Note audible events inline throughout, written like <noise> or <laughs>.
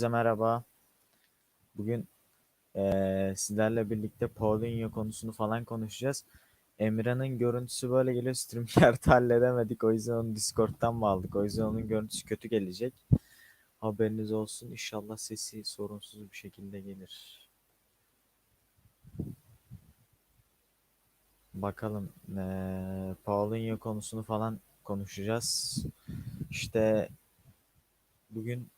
Hepinize merhaba. Bugün eee, sizlerle birlikte Paulinho konusunu falan konuşacağız. Emre'nin görüntüsü böyle geliyor. StreamYard'ı <laughs> halledemedik. O yüzden onu Discord'dan mı aldık? O yüzden onun görüntüsü kötü gelecek. Haberiniz olsun. İnşallah sesi sorunsuz bir şekilde gelir. Bakalım. Eee Paulinho konusunu falan konuşacağız. İşte bugün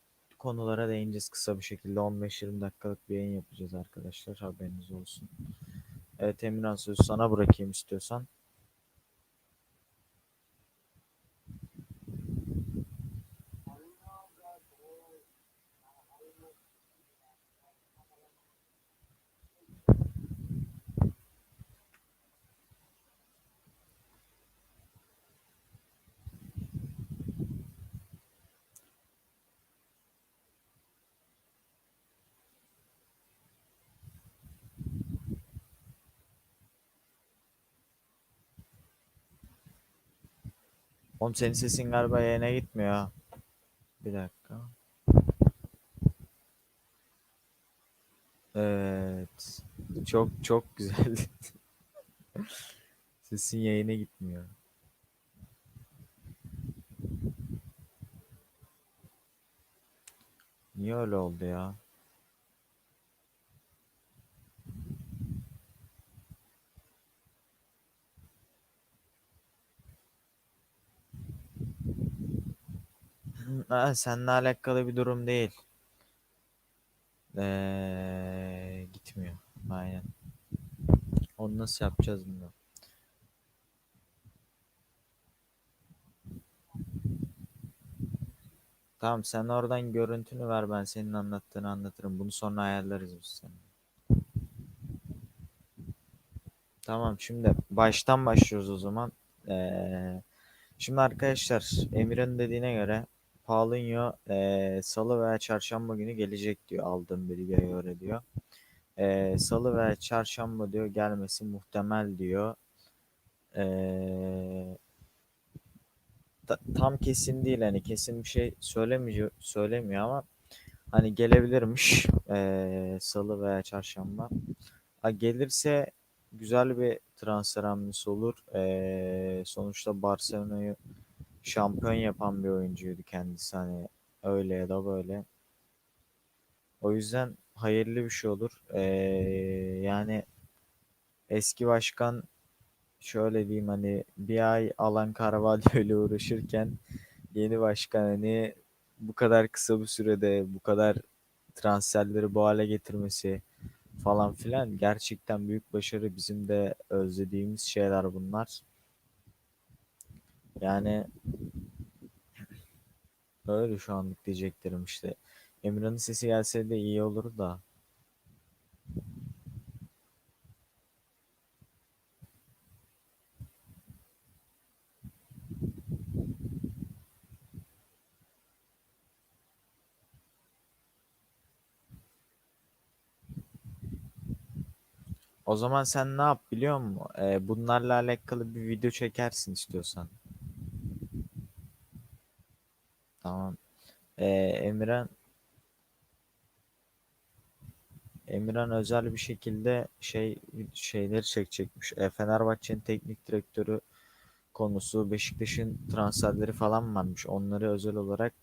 konulara değineceğiz kısa bir şekilde. 15-20 dakikalık bir yayın yapacağız arkadaşlar. Haberiniz olsun. Evet Emirhan sözü sana bırakayım istiyorsan. Oğlum senin sesin galiba yayına gitmiyor ha. Bir dakika. Evet. Çok çok güzel. <laughs> Sesin yayına gitmiyor. Niye öyle oldu ya? Ha, seninle alakalı bir durum değil. Ee, gitmiyor. Aynen. Onu nasıl yapacağız bilmiyorum. Tamam sen oradan görüntünü ver ben senin anlattığını anlatırım. Bunu sonra ayarlarız biz seninle. Tamam şimdi baştan başlıyoruz o zaman. Ee, şimdi arkadaşlar Emir'in dediğine göre Paulinho ee, salı veya çarşamba günü gelecek diyor aldığım bilgiye göre diyor. Ee, salı veya çarşamba diyor gelmesi muhtemel diyor. Ee, ta- tam kesin değil hani kesin bir şey söylemiyor söylemiyor ama hani gelebilirmiş ee, salı veya çarşamba. Ha, gelirse güzel bir transfer hamlesi olur. Ee, sonuçta Barcelona'yı şampiyon yapan bir oyuncuydu kendisi hani öyle ya da böyle. O yüzden hayırlı bir şey olur. Ee, yani eski başkan şöyle diyeyim hani bir ay Alan Carvalho ile uğraşırken yeni başkan hani bu kadar kısa bir sürede bu kadar transferleri bu hale getirmesi falan filan gerçekten büyük başarı. Bizim de özlediğimiz şeyler bunlar. Yani öyle şu anlık diyeceklerim işte. Emirhan'ın sesi gelse de iyi olur da. O zaman sen ne yap biliyor musun? Ee, bunlarla alakalı bir video çekersin istiyorsan. Tamam. Ee, Emirhan Emirhan özel bir şekilde şey şeyleri çekecekmiş. E, Fenerbahçe'nin teknik direktörü konusu, Beşiktaş'ın transferleri falan varmış. Onları özel olarak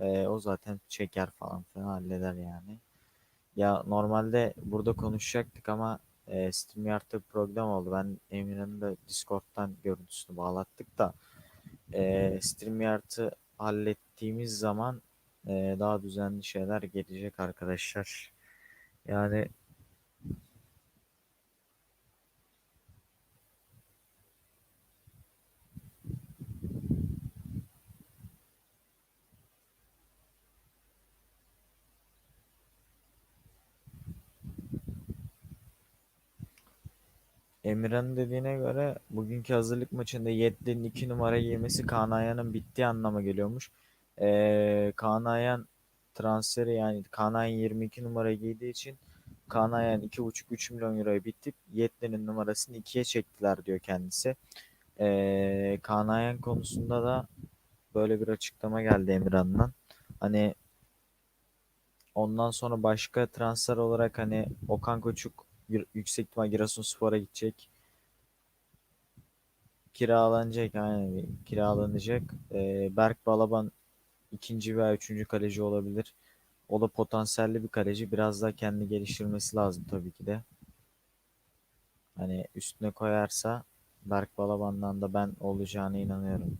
e, o zaten çeker falan filan halleder yani. Ya normalde burada konuşacaktık ama e, StreamYard'da problem oldu. Ben Emirhan'ın da Discord'dan görüntüsünü bağlattık da e, StreamYard'ı hallettiğimiz zaman e, daha düzenli şeyler gelecek arkadaşlar. Yani Emirhan'ın dediğine göre bugünkü hazırlık maçında Yedlin'in 2 numara giymesi Kaan Ayhan'ın bittiği anlama geliyormuş. Ee, Kaan Ayhan transferi yani Kaan Ayhan 22 numara giydiği için Kaan Ayhan 2,5-3 milyon euroya bitip Yedlin'in numarasını 2'ye çektiler diyor kendisi. Ee, Kaan Ayhan konusunda da böyle bir açıklama geldi Emirhan'dan. Hani Ondan sonra başka transfer olarak hani Okan Koçuk yüksek ihtimal Giresunspor'a gidecek. Kiralanacak yani kiralanacak. Ee, Berk Balaban ikinci veya üçüncü kaleci olabilir. O da potansiyelli bir kaleci. Biraz daha kendini geliştirmesi lazım tabii ki de. Hani üstüne koyarsa Berk Balaban'dan da ben olacağına inanıyorum.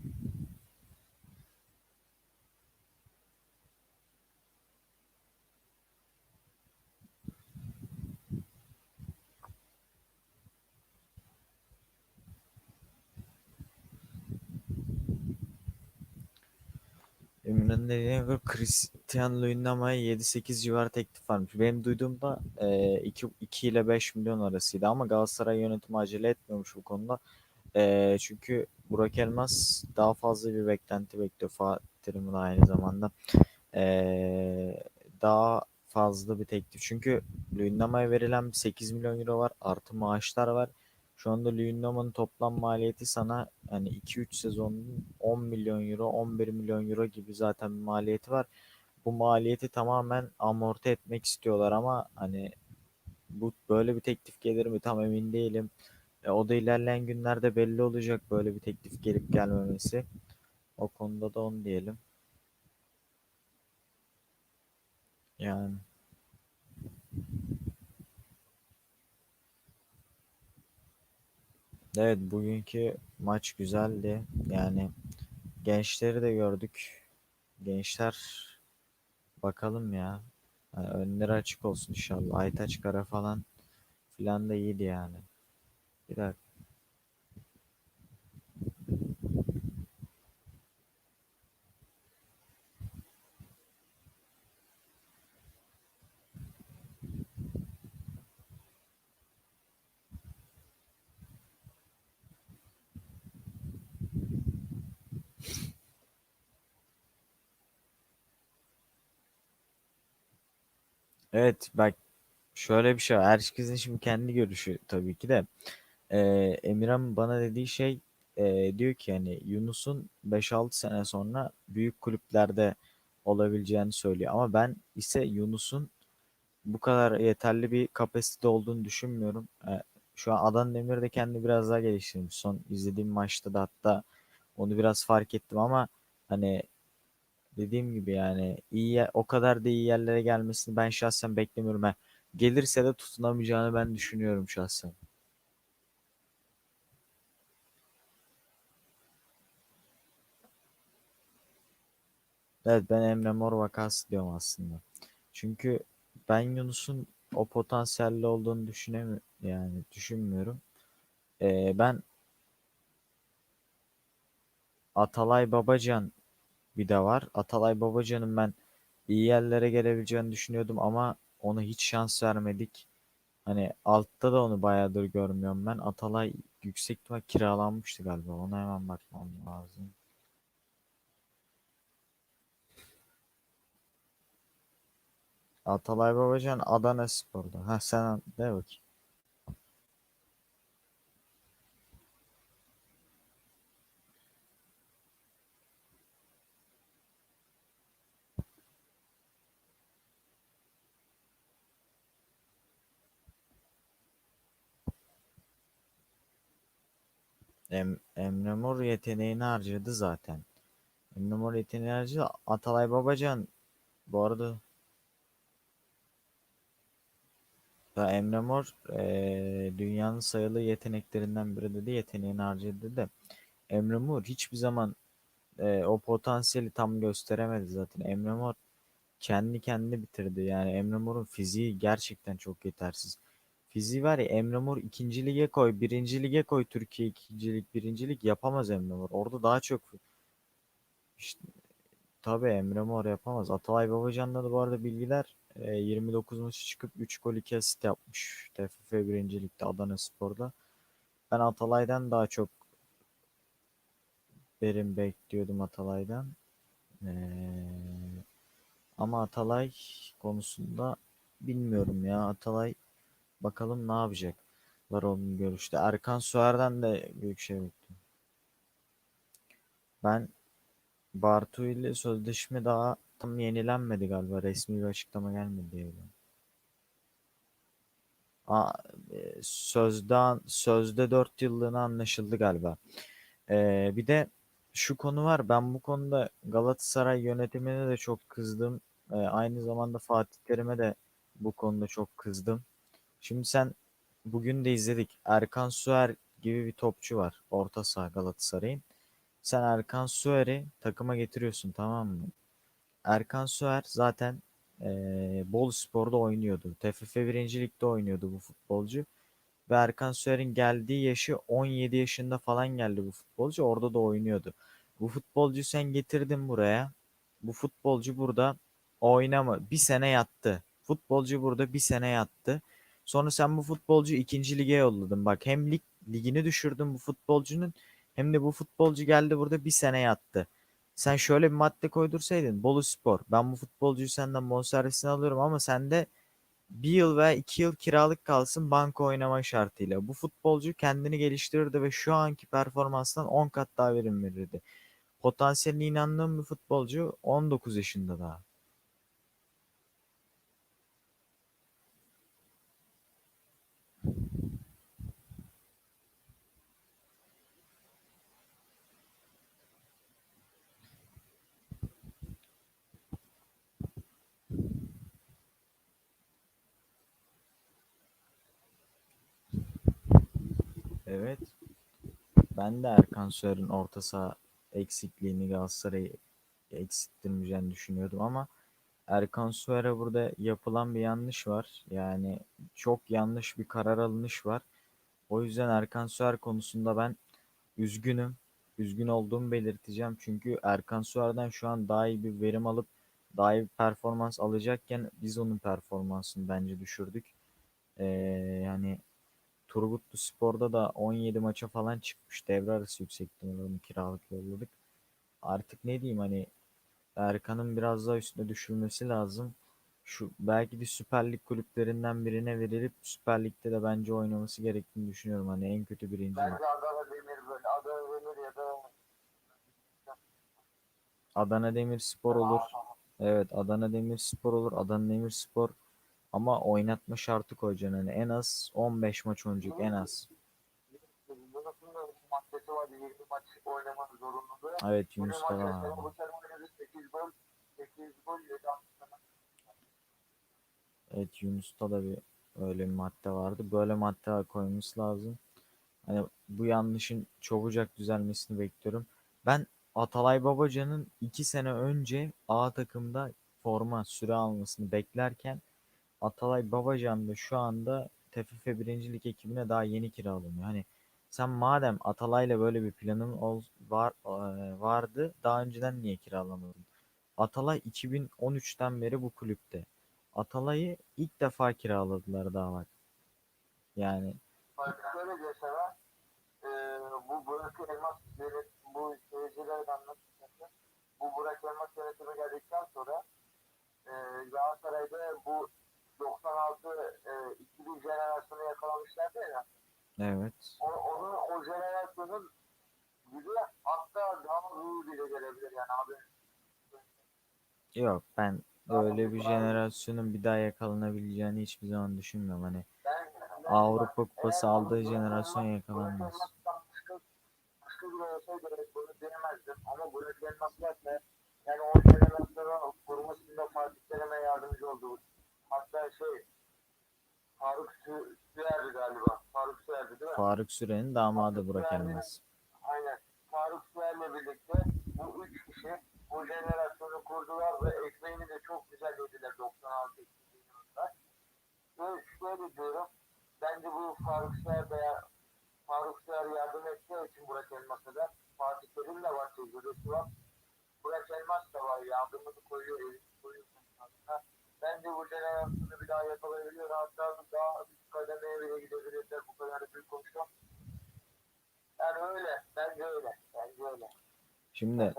Dediğine göre Cristiano Luyendama'ya 7-8 civarı teklif varmış. Benim duyduğumda e, 2, 2 ile 5 milyon arasıydı ama Galatasaray yönetimi acele etmiyormuş bu konuda. E, çünkü Burak Elmas daha fazla bir beklenti bekliyor. Fatih Terim'in aynı zamanda. E, daha fazla bir teklif. Çünkü Luyendama'ya verilen 8 milyon euro var. Artı maaşlar var. Şu anda Luyendama'nın toplam maliyeti sana hani 2-3 sezonun 10 milyon euro, 11 milyon euro gibi zaten bir maliyeti var. Bu maliyeti tamamen amorti etmek istiyorlar ama hani bu böyle bir teklif gelir mi tam emin değilim. E, o da ilerleyen günlerde belli olacak böyle bir teklif gelip gelmemesi. O konuda da onu diyelim. Yani evet bugünkü maç güzeldi. Yani gençleri de gördük. Gençler bakalım ya. Yani önleri açık olsun inşallah. Aytaç Kara falan filan da iyiydi yani. Bir dakika. Evet bak şöyle bir şey var. Herkesin şimdi kendi görüşü tabii ki de. Ee, Emirhan bana dediği şey e, diyor ki yani Yunus'un 5-6 sene sonra büyük kulüplerde olabileceğini söylüyor. Ama ben ise Yunus'un bu kadar yeterli bir kapasite olduğunu düşünmüyorum. Ee, şu an Adana Demir de kendi biraz daha geliştirmiş. Son izlediğim maçta da hatta onu biraz fark ettim ama hani dediğim gibi yani iyi o kadar da iyi yerlere gelmesini ben şahsen beklemiyorum. Ha, gelirse de tutunamayacağını ben düşünüyorum şahsen. Evet ben Emre Mor vakası diyorum aslında. Çünkü ben Yunus'un o potansiyelli olduğunu düşünemiyorum yani düşünmüyorum. Ee, ben Atalay Babacan bir de var. Atalay Babacan'ın ben iyi yerlere gelebileceğini düşünüyordum ama ona hiç şans vermedik. Hani altta da onu bayağıdır görmüyorum ben. Atalay yüksek ihtimal kiralanmıştı galiba. Ona hemen bakmam lazım. Atalay Babacan Adana Spor'da. Ha sen de bakayım. Em Emre Mor yeteneğini harcadı zaten. Emre Mor yeteneğini harcadı. Atalay Babacan bu arada ya Emre Mor eee, dünyanın sayılı yeteneklerinden biri dedi. Yeteneğini harcadı da. Emre Mor hiçbir zaman eee, o potansiyeli tam gösteremedi zaten. Emre Mor kendi kendini bitirdi. Yani Emre Mor'un fiziği gerçekten çok yetersiz. Fiziği var ya Emre Mor ikinci lige koy, birinci lige koy Türkiye ikincilik, birincilik yapamaz Emre Mor. Orada daha çok işte, tabii Emre Mor yapamaz. Atalay Babacan'da da bu arada bilgiler e, 29 maçı çıkıp 3 gol 2 asist yapmış. TFF birincilikte Adana Spor'da. Ben Atalay'dan daha çok verim bekliyordum Atalay'dan. Ee, ama Atalay konusunda bilmiyorum ya. Atalay Bakalım ne yapacak. Var onun görüşte. Erkan Suer'den de büyük şey bekliyorum. Ben Bartu ile sözleşme daha tam yenilenmedi galiba. Resmi bir açıklama gelmedi diye. Aa, e, sözde sözde 4 yıllığına anlaşıldı galiba. Ee, bir de şu konu var. Ben bu konuda Galatasaray yönetimine de çok kızdım. Ee, aynı zamanda Fatih Terim'e de bu konuda çok kızdım. Şimdi sen bugün de izledik. Erkan Süer gibi bir topçu var. Orta saha Galatasaray'ın. Sen Erkan Süer'i takıma getiriyorsun tamam mı? Erkan Süer zaten eee Boluspor'da oynuyordu. TFF 1. Lig'de oynuyordu bu futbolcu. Ve Erkan Süer'in geldiği yaşı 17 yaşında falan geldi bu futbolcu. Orada da oynuyordu. Bu futbolcu sen getirdin buraya. Bu futbolcu burada oynama. Bir sene yattı. Futbolcu burada bir sene yattı. Sonra sen bu futbolcuyu ikinci lige yolladın. Bak hem lig, ligini düşürdün bu futbolcunun hem de bu futbolcu geldi burada bir sene yattı. Sen şöyle bir madde koydursaydın. Boluspor. Ben bu futbolcuyu senden bonservisini alıyorum ama sende bir yıl veya iki yıl kiralık kalsın banka oynama şartıyla. Bu futbolcu kendini geliştirirdi ve şu anki performanstan 10 kat daha verim verirdi. Potansiyeline inandığım bir futbolcu 19 yaşında daha. Evet. Ben de Erkan Süer'in orta saha eksikliğini Galatasaray'ı eksilttirmeyeceğini düşünüyordum ama Erkan Süer'e burada yapılan bir yanlış var. Yani çok yanlış bir karar alınış var. O yüzden Erkan Süer konusunda ben üzgünüm. Üzgün olduğumu belirteceğim. Çünkü Erkan Süer'den şu an daha iyi bir verim alıp daha iyi bir performans alacakken biz onun performansını bence düşürdük. Ee, yani Turgutlu Spor'da da 17 maça falan çıkmış. Devre arası yüksek ihtimalle onu kiralık yolladık. Artık ne diyeyim hani Erkan'ın biraz daha üstüne düşülmesi lazım. Şu belki de Süper Lig kulüplerinden birine verilip Süper Lig'de de bence oynaması gerektiğini düşünüyorum. Hani en kötü birinci. Bence Adana Demir böyle. Adana Demir ya da Adana Demirspor olur. Evet Adana Demirspor olur. Adana Demirspor ama oynatma şartı koyacaksın. Hani en az 15 maç oynayacak en az. Yunus'un da maddesi var. 20 maç oynamak zorunluluğu. Evet Yunus da maçta var. mesela bu sene oynadı 8 gol. 8 gol 7 asist. Evet Yunus'ta da bir öyle bir madde vardı. Böyle madde koyması lazım. Hani bu yanlışın çabucak düzelmesini bekliyorum. Ben Atalay Babacan'ın 2 sene önce A takımda forma süre almasını beklerken Atalay Babacan da şu anda TFF 1. Lig ekibine daha yeni kiralanıyor. Hani sen madem Atalay'la böyle bir planın ol, var e, vardı daha önceden niye kiralamadın? Atalay 2013'ten beri bu kulüpte. Atalay'ı ilk defa kiraladılar daha bak. Yani Bak şöyle. E, bu Burak Elmas bu seyircilere de. Bu Burak Elmas yönetime geldikten sonra e, Galatasaray'da bu 96 e, 2000 jenerasyonu yakalamışlardı ya. evet. O, onun o jenerasyonun gibi hatta daha büyüğü bile gelebilir yani abi. Yok ben öyle bir jenerasyonun bir daha yakalanabileceğini hiçbir zaman düşünmüyorum. Hani Ben, ben Avrupa Kupası eğer aldığı jenerasyon yakalanmaz. Başka, başka biri olsaydı bunu diyemezdim ama Elmas varsa yani o jenerasyonu kurmasında Fatih Terim'e yardımcı oldu. Hatta şey Faruk Sü- Süer'di galiba. Faruk Süer'di değil mi? Faruk Süren'in damadı Burak Elmas. Aynen. Faruk Süer'le birlikte bu üç kişi bu jenerasyonu kurdular ve ekmeğini de çok güzel yediler 96 yılında. Ve şöyle diyorum, bence bu Faruk Süer veya Faruk Süer yardım ettiği için Burak Elmas'a da Fatih Terim de var, tecrübesi var. Burak Elmas da var, yardımını koyuyor, elini koyuyor. aslında. Bence bu jenerasyonu bir daha yakalayabiliyor. Hatta daha bir kademeye bile gidebilirler. Bu kadar büyük konuşuyor. Yani öyle. Bence öyle. Bence öyle. Şimdi.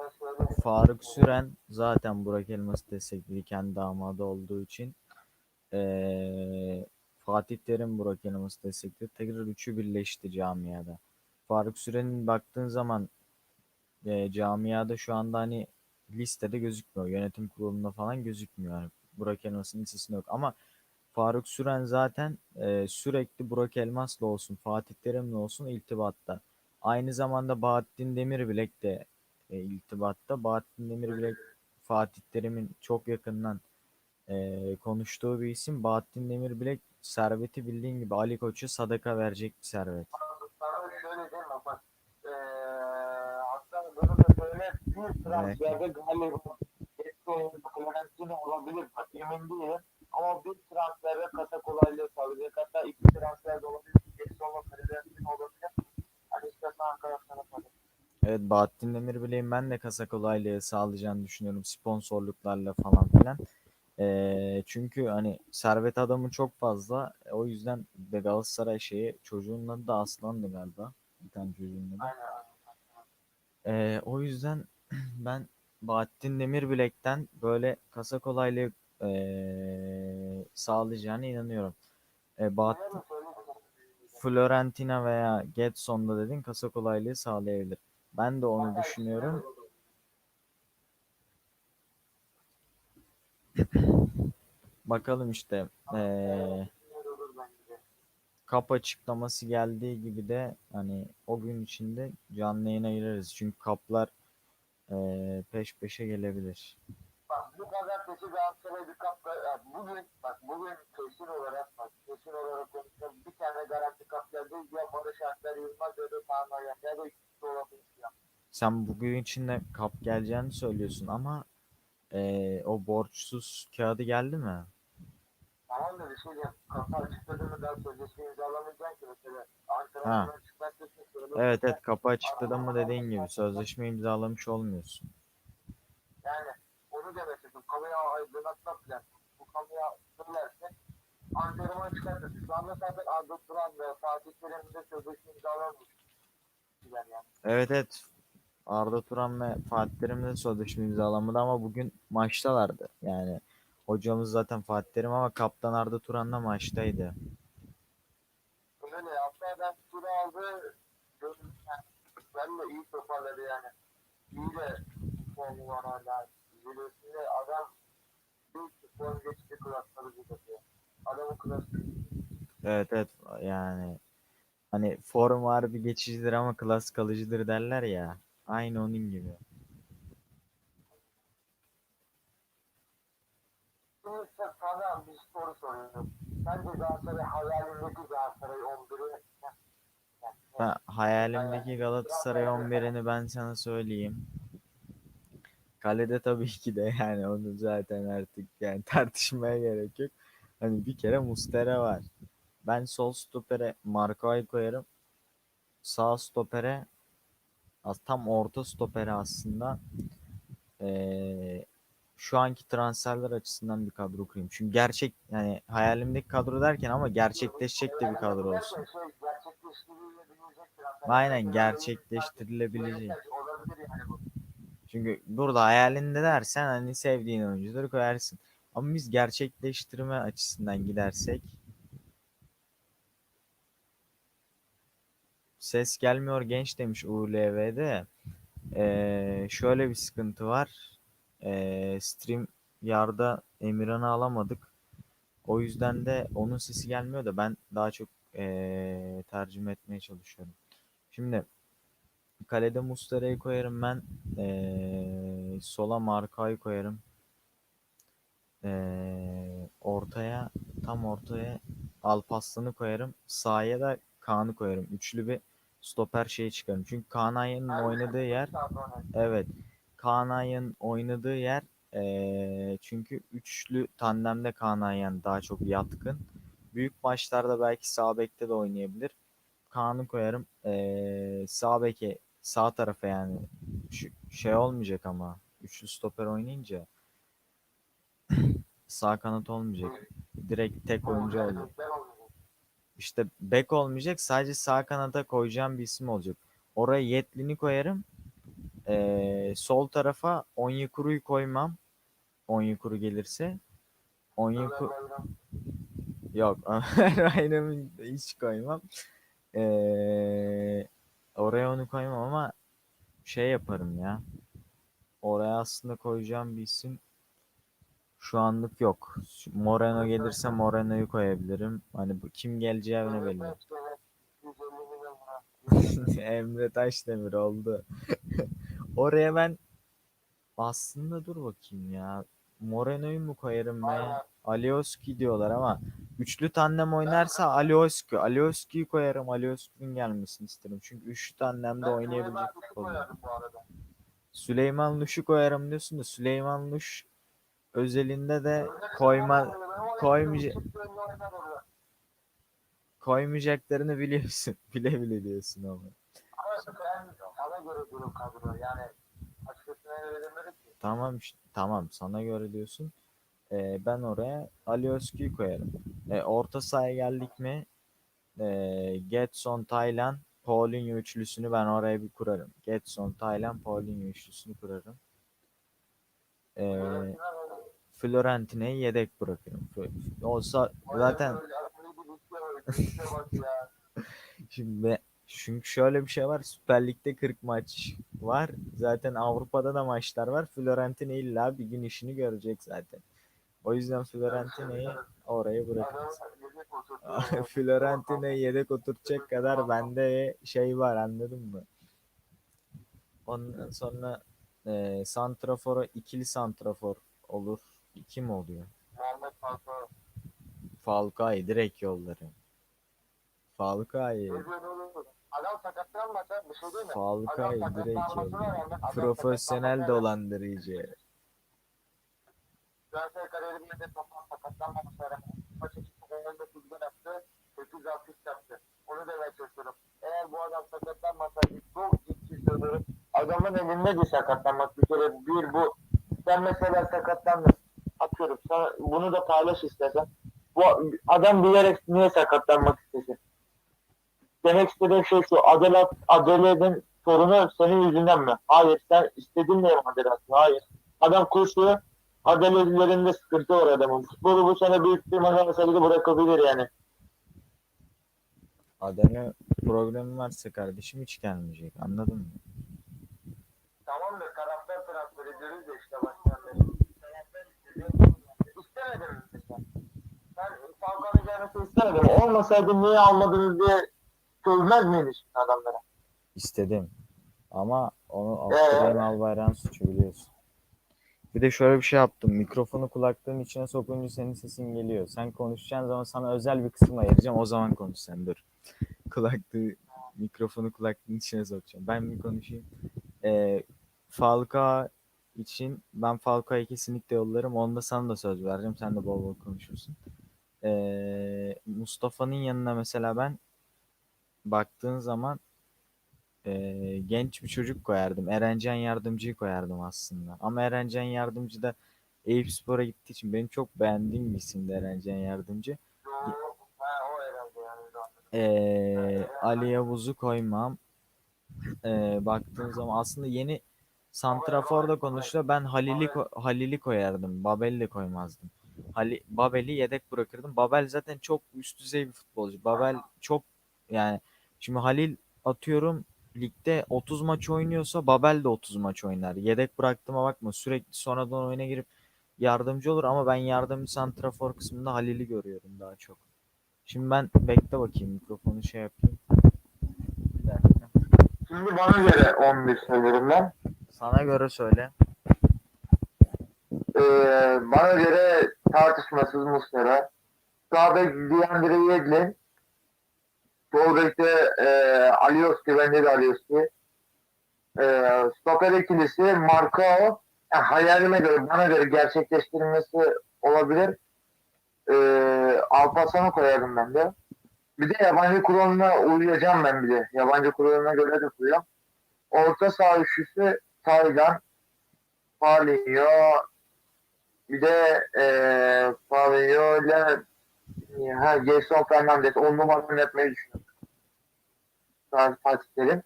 Faruk Süren zaten Burak Elmas'ı destekledi kendi damadı olduğu için. Ee, Fatih Terim Burak Elmas'ı destekledi. Tekrar üçü birleşti camiada. Faruk Süren'in baktığın zaman e, camiada şu anda hani listede gözükmüyor. Yönetim kurulunda falan gözükmüyor. Burak Elmas'ın listesinde yok. Ama Faruk Süren zaten e, sürekli Burak Elmas'la olsun, Fatih Terim'le olsun iltibatta. Aynı zamanda Bahattin Demirbilek de e, iltibatta. Bahattin Demirbilek Fatih Terim'in çok yakından e, konuştuğu bir isim. Bahattin Demirbilek serveti bildiğin gibi Ali Koç'a sadaka verecek bir servet. Sana şöyle diyeyim mi? Bak, eee hatta bunu da söyle bir transferde galiba Florentino olabilir. Bak emin değilim. Ama bir transferde kasa kolaylığı sağlayacak. Hatta iki transferde olabilir. Getson'la Florentino olabilir. Hani istersen arkadaşlarına söyle. Evet Bahattin Demirbilek'in ben de kasa kolaylığı sağlayacağını düşünüyorum sponsorluklarla falan filan. Ee, çünkü hani servet adamı çok fazla. E, O yüzden de Galatasaray şeyi çocuğun adı da Aslan'dı galiba. Bir tane çocuğun adı. Ee, o yüzden <clears throat> ben Bahattin Demirbilek'ten böyle kasa kolaylığı ee, sağlayacağına inanıyorum. Ee, Bahattin. Florentina veya Getson'da dedin kasa kolaylığı sağlayabilir. Ben de onu düşünüyorum. Bakalım işte bence. kap açıklaması geldiği gibi de hani o gün içinde canlı yayına gireriz. Çünkü kaplar eee, peş peşe gelebilir. Bak bu pazartesi Galatasaray bir kap bugün bak bugün kesin olarak bak kesin olarak konuşuyorum bir tane garanti kap geldi ya Barış Alper Yılmaz ya da Tanrı ya da ikisi olabilir ya. Sen bugün içinde kap geleceğini söylüyorsun ama eee, o borçsuz kağıdı geldi mi? Tamam da bir şey diyeyim. Kapı açıkladı mı daha sözleşme imzalamayacaksın ki mesela. Söyle. Evet evet kapı açıkladı mı dediğin gibi sözleşme imzalamış olmuyorsun. Yani onu demek istedim. Kamuya aydınlatmak falan. Bu kamuya söylerse antrenman çıkartırsın. Şu anda zaten Arda Turan ve Fatih Terim'in de sözleşme imzalamış. Yani. Evet evet. Arda Turan ve Fatih Terim de sözleşme imzalamadı ama bugün maçtalardı. Yani hocamız zaten Fatih Terim ama kaptan Arda Turan da maçtaydı. Öyle hatta ben turu aldı. Ben de iyi toparladı yani. İyi de formu var hala. Zirvesinde adam bir form geçti klasları yapıyor. Adamın klası Evet evet yani hani form var bir geçicidir ama klas kalıcıdır derler ya. Aynı onun gibi. Şimdi sen- sana bir soru soruyorum. Sence Galatasaray hayalindeki Galatasaray 11'i Ben hayalimdeki Galatasaray 11'ini ben sana söyleyeyim. Kalede tabii ki de yani onu zaten artık yani tartışmaya gerek yok. Hani bir kere Muslera var. Ben sol stopere Marko'yu koyarım. Sağ stopere tam orta stopere aslında eee, şu anki transferler açısından bir kadro kurayım. Çünkü gerçek yani hayalimdeki kadro derken ama gerçekleşecek de bir kadro olsun. Aynen gerçekleştirilebilecek. Çünkü burada hayalinde dersen hani sevdiğin oyuncuları koyarsın. Ama biz gerçekleştirme açısından gidersek ses gelmiyor genç demiş ULV'de. Ee, şöyle bir sıkıntı var. Stream yarda Emirhan'ı alamadık. O yüzden de onun sesi gelmiyor da ben daha çok ee, tercüme etmeye çalışıyorum. Şimdi kalede Muslera'yı koyarım ben. Ee, sola Marka'yı koyarım. Ee, ortaya tam ortaya Alpaslan'ı koyarım. Sağa da Kaan'ı koyarım. Üçlü bir stoper şeyi çıkarım. Çünkü Kaan Ayhan'ın oynadığı yer evet. Kaan Ayhan'ın oynadığı yer ee, çünkü üçlü tandemde Kaan Ayhan daha çok yatkın. Büyük maçlarda belki sağ bekte de oynayabilir. Kaan'ı koyarım. Ee, sağ beke sağ tarafa yani şu, şey olmayacak ama üçlü stoper oynayınca <clears throat> sağ kanat olmayacak. Direkt tek oyuncu olacak. İşte bek olmayacak. Sadece sağ kanata koyacağım bir isim olacak. Oraya Yetlin'i koyarım. Ee, sol tarafa Onyekuru'yu koymam. Onyekuru gelirse. Onyekuru yok. <laughs> Aynen hiç koymam. Ee, oraya onu koymam ama şey yaparım ya. oraya aslında koyacağım bir isim şu anlık yok. Moreno gelirse Moreno'yu koyabilirim. Hani bu kim geleceği ne belli. Evet, evet. 150 milyon lira. Emre Taşdemir oldu. Oraya ben aslında dur bakayım ya. Moreno'yu mu koyarım veya Alioski diyorlar ama üçlü tandem oynarsa Alioski. Alioski'yi koyarım. Alioski'nin gelmesini isterim. Çünkü üçlü tandemde Ben oynayabilecek futbolcu. Süleyman Luş'u koyarım diyorsun da Süleyman Luş özelinde de koyma ben koymayacak- koymayacaklarını biliyorsun. <laughs> Bile bile diyorsun ama. Ama ben göre diyorum kadro. Yani açıkçası ben öyle demedim ki. Tamam işte, tamam sana göre diyorsun. Ee, ben oraya Alioski'yi koyarım. Ee, orta sahaya geldik mi ee, Getson, Taylan, Paulinho üçlüsünü ben oraya bir kurarım. Getson, Taylan, Paulinho üçlüsünü kurarım. Ee, Fiorentina'yı yedek bırakırım. Olsa zaten Şimdi çünkü şöyle bir şey var. Süper Lig'de 40 maç var. Zaten Avrupa'da da maçlar var. Fiorentina illa bir gün işini görecek zaten. O yüzden Fiorentina'yı oraya bırakırız. <laughs> Fiorentina'yı yedek oturtacak kadar bende şey var anladın mı? Ondan sonra e, santrafora ikili santrafor olur. İki mi oluyor? Falcao. Falcao direkt yolları. Falcao Adam sakatlanmasa bir şey değil mi? Falcao Adam direkt sakatlanmasına rağmen adam Profesyonel sakatlanmasına- dolandırıcı. Galatasaray kariyerinde de toplam sakatlanmamışlar. Maç için 19 gol attı, 8 asist yaptı. Onu demeye çalışıyorum. Eğer bu adam sakatlanmasaydı çok ciddi söylüyorum. Adamın elinde bir sakatlanmak bir kere bir bu. Sen mesela sakatlandın. Atıyorum. Sana bunu da paylaş istersen. Bu adam bilerek niye sakatlanmak istesin? Demek istediğim şey şu. Adalet, adaletin sorunu senin yüzünden mi? Hayır. Sen istedin mi adalet? Hayır. Adam koşuyor. Adaletlerinde sıkıntı var adamın. Futbolu bu sene büyük bir masalı bırakabilir yani. Adana problemi varsa kardeşim hiç gelmeyecek. Anladın mı? Tamam da taraftar transfer ediyoruz ya işte. Taraftar istedi. İstemedim mi? Ben Falcao'nun gelmesini istemedim. Olmasaydı niye almadınız diye sövmez miydi şimdi adamlara? İstedim. Ama onu Ee? Abdurrahim Albayrak'ın suçu biliyorsun. Bir de şöyle bir şey yaptım. Mikrofonu kulaklığın içine sokunca senin sesin geliyor. Sen konuşacağın zaman sana özel bir kısım ayıracağım. O zaman konuş sen dur. <laughs> Kulaklığı, mikrofonu kulaklığın içine sokacağım. Ben bir konuşayım. Ee, Falcao için ben Falcao'yu kesinlikle yollarım. Onda sana da söz vereceğim. Sen de bol bol konuşursun. Ee, Mustafa'nın yanına mesela ben baktığın zaman e, genç bir çocuk koyardım. Erencan Yardımcı'yı koyardım aslında. Ama Erencan Yardımcı da Eyüpspor'a gittiği için benim çok beğendiğim bir isimdi Erencan Yardımcı. Ee, Ali Yavuz'u koymam. Ee, baktığın zaman aslında yeni Santrafor'da konuşuyor. Ben Halil'i Halil'i koyardım. Babel'i koymazdım. Hali, Babel'i yedek bırakırdım. Babel zaten çok üst düzey bir futbolcu. Babel çok yani şimdi Halil atıyorum ligde 30 maç oynuyorsa Babel de 30 maç oynar. Yedek bıraktığıma bakma. Sürekli sonradan oyuna girip yardımcı olur ama ben yardımcı santrafor kısmında Halil'i görüyorum daha çok. Şimdi ben bekle bakayım mikrofonu şey yapayım. Bir dakika. Şimdi bana göre 11 söylerim ben. Sana göre söyle. Ee, bana göre tartışmasız Muslera. Sağda Diandre Yedlin. Sol bekte Alioski, bence de Alioski. E, stoper ikilisi Marcao. Yani hayalime göre, bana göre gerçekleştirilmesi olabilir. E, Alparslan'ı koyarım ben de. Bir de yabancı kuralına uyacağım ben bir de. Yabancı kuralına göre de koyacağım. Orta saha üçlüsü Taylan, Paulinho, bir de eee Fabio ile ha, Gelson Fernandez on numaranı yapmayı düşünüyorum. Sağ Fatih Terim.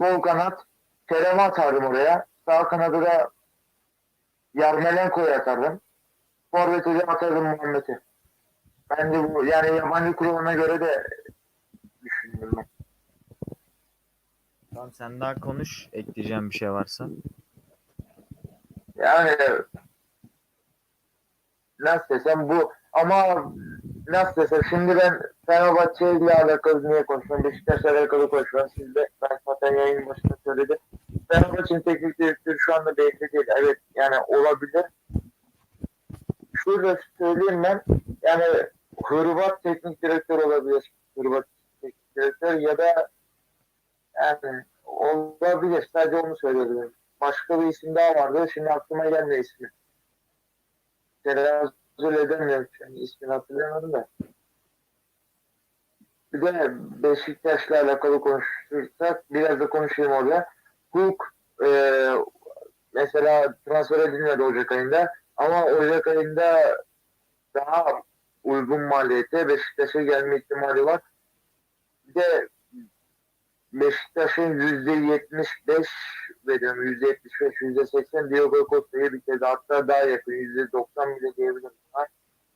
Sol kanat Kerem'i atardım oraya. Sağ kanadı da Yarmelenko'yu atardım. Forvet'e de atardım Muhammed'i. Ben de bu yani yabancı kuralına göre de düşündüm ben. Tamam sen daha konuş. Ekleyeceğim bir şey varsa. Yani nasıl desem bu ama nasıl desem şimdi ben Fenerbahçe ile alakalı niye konuşuyorum? Beşiktaş'la alakalı konuşuyorum. Siz de ben zaten yayın başında söyledim. Fenerbahçe'nin teknik direktörü şu anda belli değil. Evet yani olabilir. Şurada söyleyeyim ben yani Hırvat teknik direktör olabilir. Hırvat teknik direktör ya da yani olabilir. Sadece onu söyleyebilirim. Başka bir isim daha vardı. Şimdi aklıma gelmiyor ismi. Telaffuz edemiyorum. Yani ismini hatırlayamadım da. Bir de Beşiktaş'la alakalı konuşursak biraz da konuşayım orada. Hook e, mesela transfer edilmedi Ocak ayında ama Ocak ayında daha uygun maliyete Beşiktaş'a gelme ihtimali var. Bir de Beşiktaş'ın yüzde yetmiş beş veriyorum. Yüzde yetmiş beş, yüzde seksen Diego Costa'yı bitirdi. Hatta daha yakın. Yüzde doksan bile diyebilirim.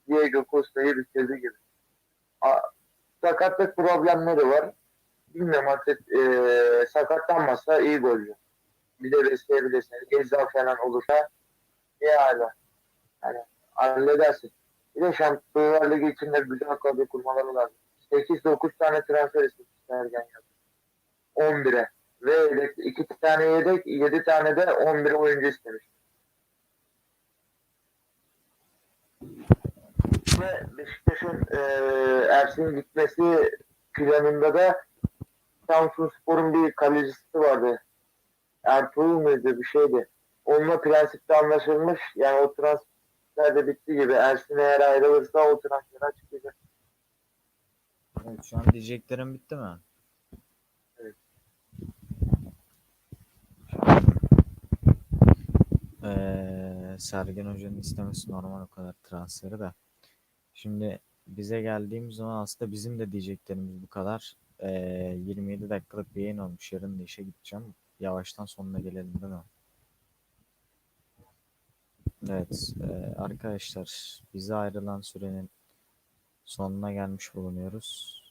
Diego Costa'yı bitirdi gibi. A, sakatlık problemleri var. Bilmiyorum artık e, sakatlanmazsa iyi golcü. Bir de besleyebilirsiniz. Gezal falan olursa iyi hala. Yani halledersin. Bir de Şampiyonlar Ligi içinde güzel kadro kurmaları lazım. 8-9 tane transfer istemişler Ergen yaptı. 11'e. Ve yedek, iki tane yedek, 7 tane de 11 oyuncu istemiş. Ve Beşiktaş'ın e, Ersin gitmesi planında da Samsun Spor'un bir kalecisi vardı. Ertuğrul muydu bir şeydi. Onunla prensipte anlaşılmış. Yani o transfer de bitti gibi. Ersin eğer ayrılırsa o transfer açıklayacak. Evet, şu an diyeceklerim bitti mi? Ee, Sergen Hoca'nın istemesi normal o kadar transferi de. Şimdi bize geldiğimiz zaman aslında bizim de diyeceklerimiz bu kadar. Ee, 27 dakikalık bir yayın olmuş. Yarın da işe gideceğim. Yavaştan sonuna gelelim değil mi? Evet e, arkadaşlar bize ayrılan sürenin sonuna gelmiş bulunuyoruz.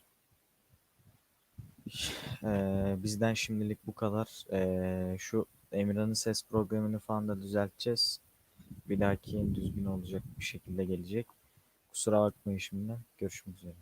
Eee, bizden şimdilik bu kadar. Eee, şu Emirhan'ın ses programını falan da düzelteceğiz. Bir dahaki düzgün olacak bir şekilde gelecek. Kusura bakmayın şimdi. Görüşmek üzere.